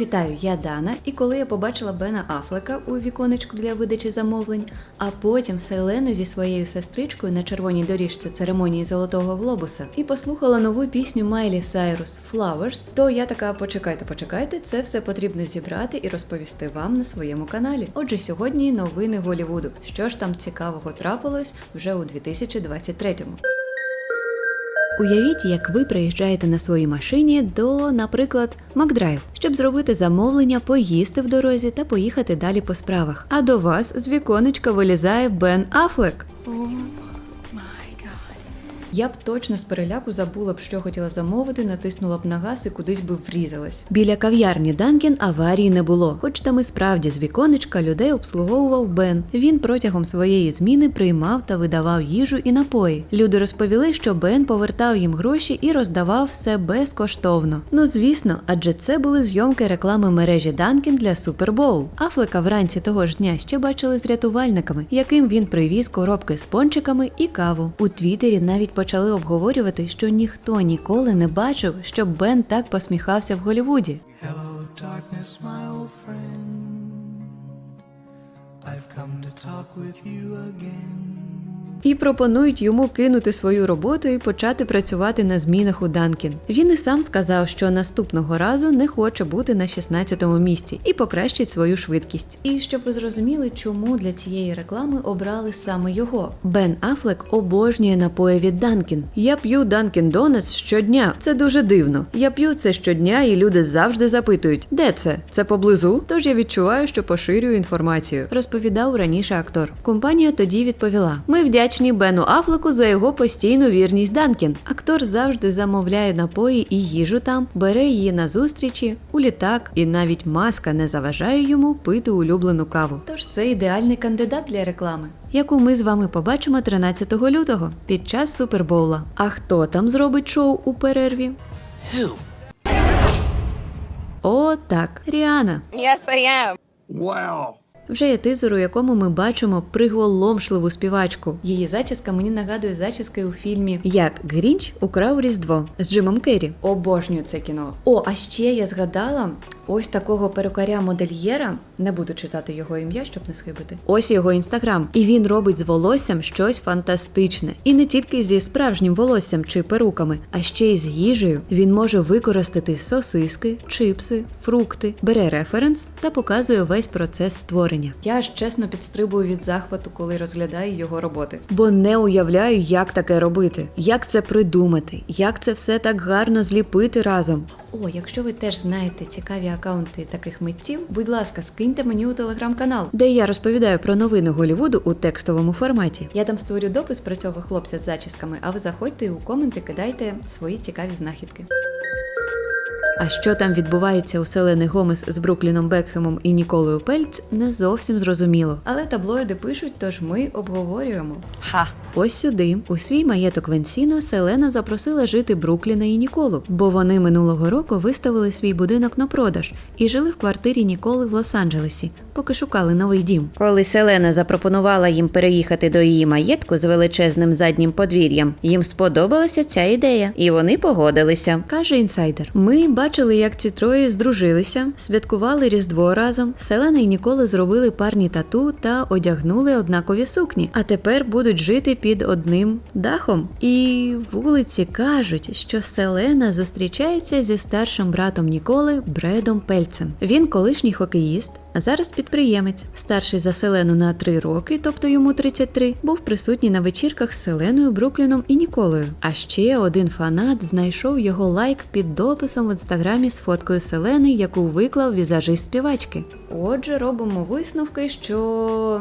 Вітаю, я Дана. І коли я побачила Бена Афлека у віконечку для видачі замовлень, а потім Селену зі своєю сестричкою на червоній доріжці церемонії Золотого Глобуса і послухала нову пісню Майлі Сайрус Flowers, то я така почекайте, почекайте, це все потрібно зібрати і розповісти вам на своєму каналі. Отже, сьогодні новини Голівуду. Що ж там цікавого трапилось вже у 2023-му. Уявіть, як ви приїжджаєте на своїй машині до, наприклад, Макдрайв, щоб зробити замовлення, поїсти в дорозі та поїхати далі по справах. А до вас з віконечка вилізає Бен Афлек. Я б точно з переляку забула б, що хотіла замовити, натиснула б на газ і кудись би врізалась. Біля кав'ярні Данкін аварії не було, хоч там і справді з віконечка людей обслуговував Бен. Він протягом своєї зміни приймав та видавав їжу і напої. Люди розповіли, що Бен повертав їм гроші і роздавав все безкоштовно. Ну звісно, адже це були зйомки реклами мережі Данкін для Супербоул. Афлека вранці того ж дня ще бачили з рятувальниками, яким він привіз коробки з пончиками і каву. У Твіттері навіть почали обговорювати, що ніхто ніколи не бачив, щоб Бен так посміхався в Голівуді. Hello, darkness, my old friend. I've come to talk with you again. І пропонують йому кинути свою роботу і почати працювати на змінах у Данкін. Він і сам сказав, що наступного разу не хоче бути на 16-му місці і покращить свою швидкість. І щоб ви зрозуміли, чому для цієї реклами обрали саме його. Бен Афлек обожнює напої від Данкін. Я п'ю Данкін Донес щодня. Це дуже дивно. Я п'ю це щодня, і люди завжди запитують, де це? Це поблизу? Тож я відчуваю, що поширюю інформацію. Розповідав раніше актор. Компанія тоді відповіла: Ми вдячні Бену Афлеку за його постійну вірність Данкін. Актор завжди замовляє напої і їжу там, бере її на зустрічі, у літак, і навіть маска не заважає йому пити улюблену каву. Тож це ідеальний кандидат для реклами. Яку ми з вами побачимо 13 лютого під час Супербоула. А хто там зробить шоу у перерві? Who? О, так, Ріана. Yes, I am. Wow. Вже є тизер, у якому ми бачимо приголомшливу співачку. Її зачіска мені нагадує зачіски у фільмі Як Грінч украв Різдво з Джимом Керрі. Обожнюю це кіно. О, а ще я згадала ось такого перукаря модельєра. Не буду читати його ім'я, щоб не схибити. Ось його інстаграм. І він робить з волоссям щось фантастичне. І не тільки зі справжнім волоссям чи перуками, а ще й з їжею. Він може використати сосиски, чипси, фрукти, бере референс та показує весь процес створення. Я ж чесно підстрибую від захвату, коли розглядаю його роботи. Бо не уявляю, як таке робити, як це придумати, як це все так гарно зліпити разом. О, якщо ви теж знаєте цікаві акаунти таких митців, будь ласка, скиньте мені у телеграм-канал, де я розповідаю про новини Голівуду у текстовому форматі. Я там створю допис про цього хлопця з зачісками, а ви заходьте у коменти кидайте свої цікаві знахідки. А що там відбувається у Селени Гомес з Брукліном Бекхемом і Ніколою Пельц, не зовсім зрозуміло. Але таблоїди пишуть, тож ми обговорюємо. Ha. Ось сюди, у свій маєток Венсіно, Селена запросила жити Брукліна і Ніколу, бо вони минулого року виставили свій будинок на продаж і жили в квартирі Ніколи в Лос-Анджелесі, поки шукали новий дім. Коли Селена запропонувала їм переїхати до її маєтку з величезним заднім подвір'ям, їм сподобалася ця ідея, і вони погодилися, каже інсайдер. Ми бачили, як ці троє здружилися, святкували Різдво разом. Селена і Ніколи зробили парні тату та одягнули однакові сукні, а тепер будуть жити під одним дахом. І вулиці кажуть, що Селена зустрічається зі старшим братом Ніколи Бредом Пельцем. Він колишній хокеїст, а зараз підприємець. Старший за Селену на 3 роки, тобто йому 33, був присутній на вечірках з Селеною, Брукліном і Ніколою. А ще один фанат знайшов його лайк під дописом в інстаграмі з фоткою Селени, яку виклав візажист співачки. Отже, робимо висновки, що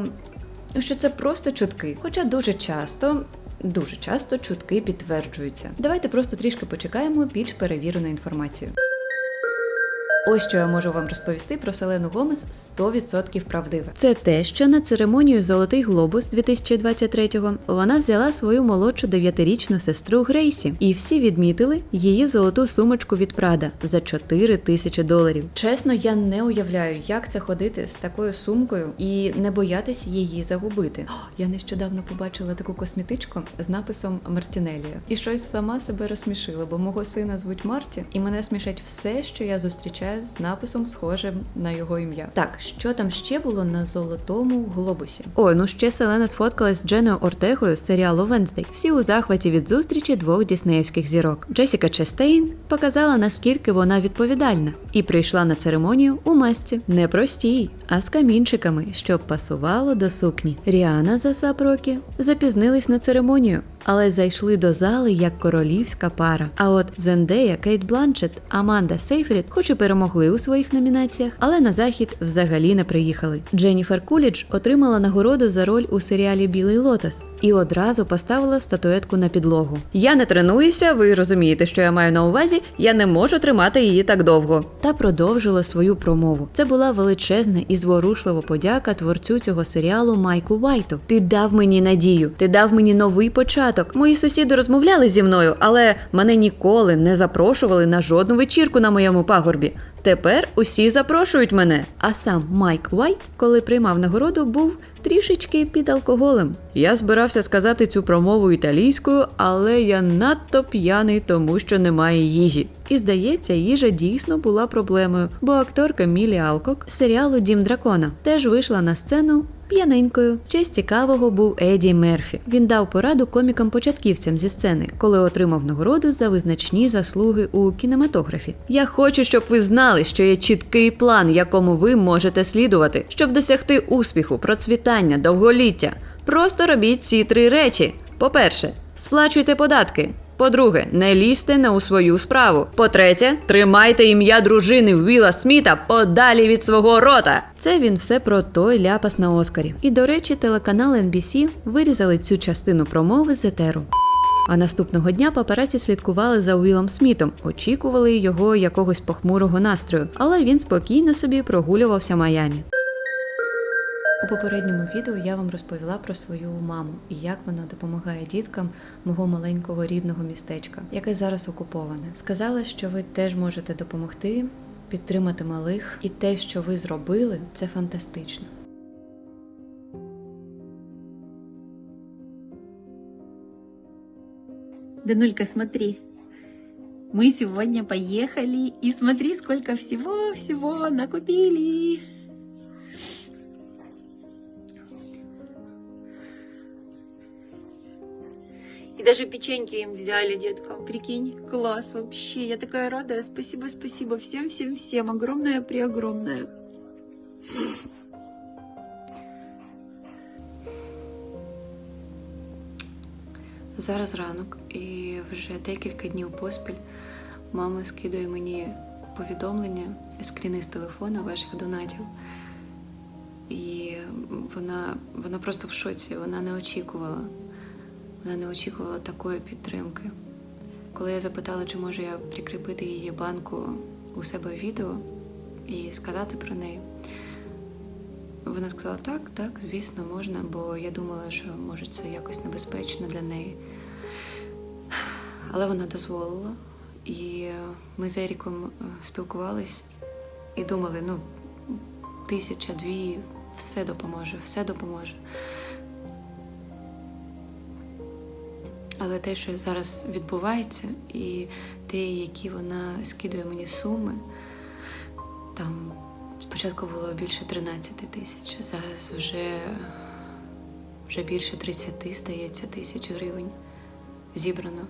що це просто чутки. Хоча дуже часто. Дуже часто чутки підтверджуються. Давайте просто трішки почекаємо більш перевірену інформацію. Ось що я можу вам розповісти про Селену Гомес 100% правдиве. Це те, що на церемонію Золотий Глобус 2023-го вона взяла свою молодшу дев'ятирічну сестру Грейсі, і всі відмітили її золоту сумочку від Прада за 4 тисячі доларів. Чесно, я не уявляю, як це ходити з такою сумкою і не боятись її загубити. О, я нещодавно побачила таку косметичку з написом Мартінелія, і щось сама себе розсмішила, бо мого сина звуть Марті, і мене смішать все, що я зустрічаю з написом, схожим на його ім'я. Так, що там ще було на золотому глобусі? О, ну ще Селена сфоткалась з Дженою Ортегою з серіалу Венздей. Всі у захваті від зустрічі двох діснеївських зірок. Джесіка Честейн показала, наскільки вона відповідальна, і прийшла на церемонію у масці. Не простій, а з камінчиками, щоб пасувало до сукні. Ріана за Сапрокі запізнились на церемонію, але зайшли до зали як королівська пара. А от Зендея, Кейт Бланчет, Аманда Сейфрід, хоч і перемогли у своїх номінаціях, але на захід взагалі не приїхали. Дженніфер Кулідж отримала нагороду за роль у серіалі Білий Лотос і одразу поставила статуетку на підлогу. Я не тренуюся, ви розумієте, що я маю на увазі. Я не можу тримати її так довго. Та продовжила свою промову. Це була величезна і зворушлива подяка творцю цього серіалу Майку Вайту. Ти дав мені надію, ти дав мені новий початок. Мої сусіди розмовляли зі мною, але мене ніколи не запрошували на жодну вечірку на моєму пагорбі. Тепер усі запрошують мене. А сам Майк Вайт, коли приймав нагороду, був трішечки під алкоголем. Я збирався сказати цю промову італійською, але я надто п'яний, тому що немає їжі. І здається, їжа дійсно була проблемою, бо акторка Мілі Алкок з серіалу Дім дракона теж вийшла на сцену. П'яненькою. В честь цікавого був Еді Мерфі. Він дав пораду комікам-початківцям зі сцени, коли отримав нагороду за визначні заслуги у кінематографі. Я хочу, щоб ви знали, що є чіткий план, якому ви можете слідувати, щоб досягти успіху, процвітання, довголіття. Просто робіть ці три речі: по-перше, сплачуйте податки. По-друге, не лізьте не у свою справу. По-третє, тримайте ім'я дружини Віла Сміта подалі від свого рота. Це він все про той ляпас на Оскарі. І до речі, телеканал NBC вирізали цю частину промови з етеру. А наступного дня папараці слідкували за Уілом Смітом, очікували його якогось похмурого настрою, але він спокійно собі прогулювався Майамі. У попередньому відео я вам розповіла про свою маму і як вона допомагає діткам мого маленького рідного містечка, яке зараз окуповане. Сказала, що ви теж можете допомогти, підтримати малих, і те, що ви зробили, це фантастично. Данулька, смотри. Мы сегодня поехали, и смотри, сколько всего-всего накупили. И даже печеньки им взяли, деткам. Прикинь, класс вообще. Я такая рада. Спасибо, спасибо всем-всем-всем. Огромное преогромное. Зараз ранок, і вже декілька днів поспіль мама скидує мені повідомлення, скріни з телефона ваших донатів. І вона, вона просто в шоці, вона не очікувала. Вона не очікувала такої підтримки. Коли я запитала, чи можу я прикріпити її банку у себе в відео і сказати про неї, вона сказала, так, так, звісно, можна, бо я думала, що може це якось небезпечно для неї. Але вона дозволила. І ми з Еріком е, спілкувались і думали, ну, тисяча, дві, все допоможе, все допоможе. Але те, що зараз відбувається, і те, які вона скидує мені суми, там спочатку було більше 13 тисяч, зараз вже, вже більше 30, стається тисяч гривень зібрано.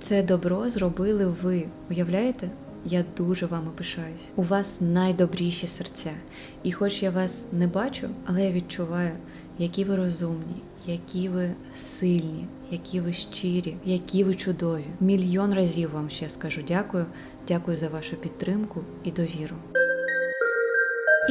Це добро зробили ви. Уявляєте? Я дуже вами пишаюсь. У вас найдобріші серця. І хоч я вас не бачу, але я відчуваю, які ви розумні, які ви сильні, які ви щирі, які ви чудові. Мільйон разів вам ще скажу дякую. Дякую за вашу підтримку і довіру.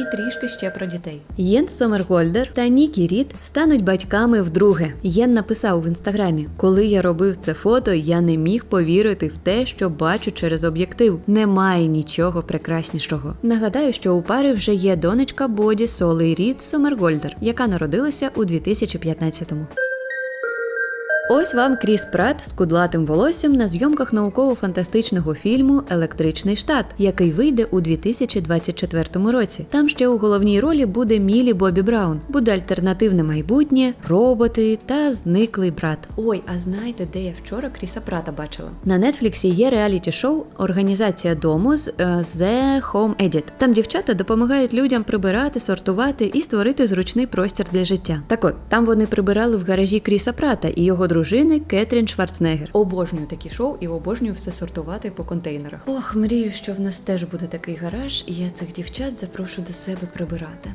І трішки ще про дітей. Єн Сомергольдер та Нікі Рід стануть батьками вдруге. Єн написав в інстаграмі: коли я робив це фото, я не міг повірити в те, що бачу через об'єктив. Немає нічого прекраснішого. Нагадаю, що у пари вже є донечка Боді Соли Рід Сомергольдер, яка народилася у 2015-му. Ось вам Кріс Пратт з кудлатим волоссям на зйомках науково-фантастичного фільму Електричний штат, який вийде у 2024 році. Там ще у головній ролі буде Мілі Бобі Браун, буде альтернативне майбутнє, роботи та зниклий брат. Ой, а знаєте, де я вчора Кріса Прата бачила? На Нетфліксі є реаліті-шоу Організація дому з е, The Home Edit. Там дівчата допомагають людям прибирати, сортувати і створити зручний простір для життя. Так от там вони прибирали в гаражі Кріса Прата і його дружини Кетрін Шварценеггер. Обожнюю такі шоу і обожнюю все сортувати по контейнерах. Ох, мрію, що в нас теж буде такий гараж, і я цих дівчат запрошу до себе прибирати.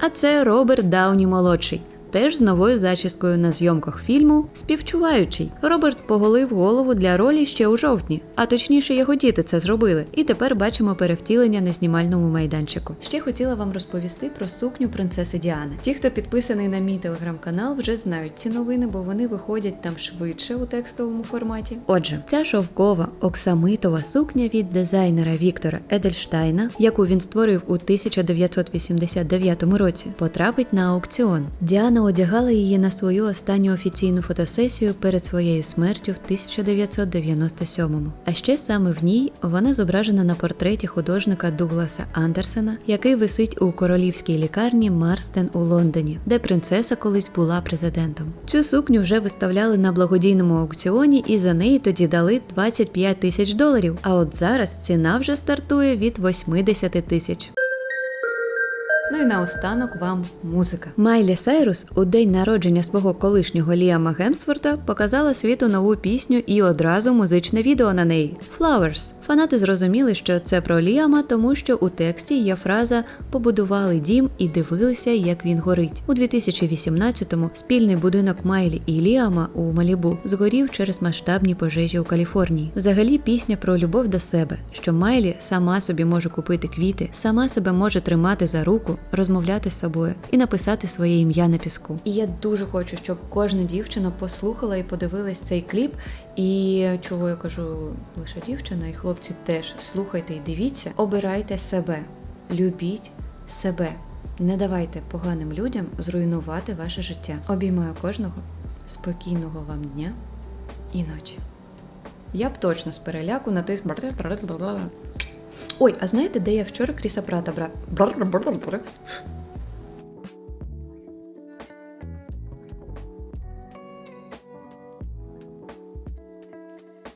А це Роберт Дауні молодший. Теж з новою зачіскою на зйомках фільму співчуваючий. Роберт поголив голову для ролі ще у жовтні, а точніше його діти це зробили. І тепер бачимо перевтілення на знімальному майданчику. Ще хотіла вам розповісти про сукню принцеси Діани. Ті, хто підписаний на мій телеграм-канал, вже знають ці новини, бо вони виходять там швидше у текстовому форматі. Отже, ця шовкова оксамитова сукня від дизайнера Віктора Едельштайна, яку він створив у 1989 році, потрапить на аукціон. Діана одягала її на свою останню офіційну фотосесію перед своєю смертю в 1997-му. А ще саме в ній вона зображена на портреті художника Дугласа Андерсена, який висить у королівській лікарні Марстен у Лондоні, де принцеса колись була президентом. Цю сукню вже виставляли на благодійному аукціоні, і за неї тоді дали 25 тисяч доларів. А от зараз ціна вже стартує від 80 тисяч. Ну і наостанок вам музика. Майлі Сайрус у день народження свого колишнього Ліама Гемсворта показала світу нову пісню і одразу музичне відео на неї Flowers. Фанати зрозуміли, що це про Ліама, тому що у тексті є фраза Побудували дім і дивилися, як він горить. У 2018-му спільний будинок Майлі і Ліама у Малібу згорів через масштабні пожежі у Каліфорнії. Взагалі пісня про любов до себе, що Майлі сама собі може купити квіти, сама себе може тримати за руку, розмовляти з собою і написати своє ім'я на піску. І я дуже хочу, щоб кожна дівчина послухала і подивилась цей кліп. І чого я кажу лише дівчина, і хлопці теж слухайте і дивіться, обирайте себе, любіть себе. Не давайте поганим людям зруйнувати ваше життя. Обіймаю кожного спокійного вам дня і ночі. Я б точно з переляку натис. Ой, а знаєте, де я вчора Кріса Прата брав?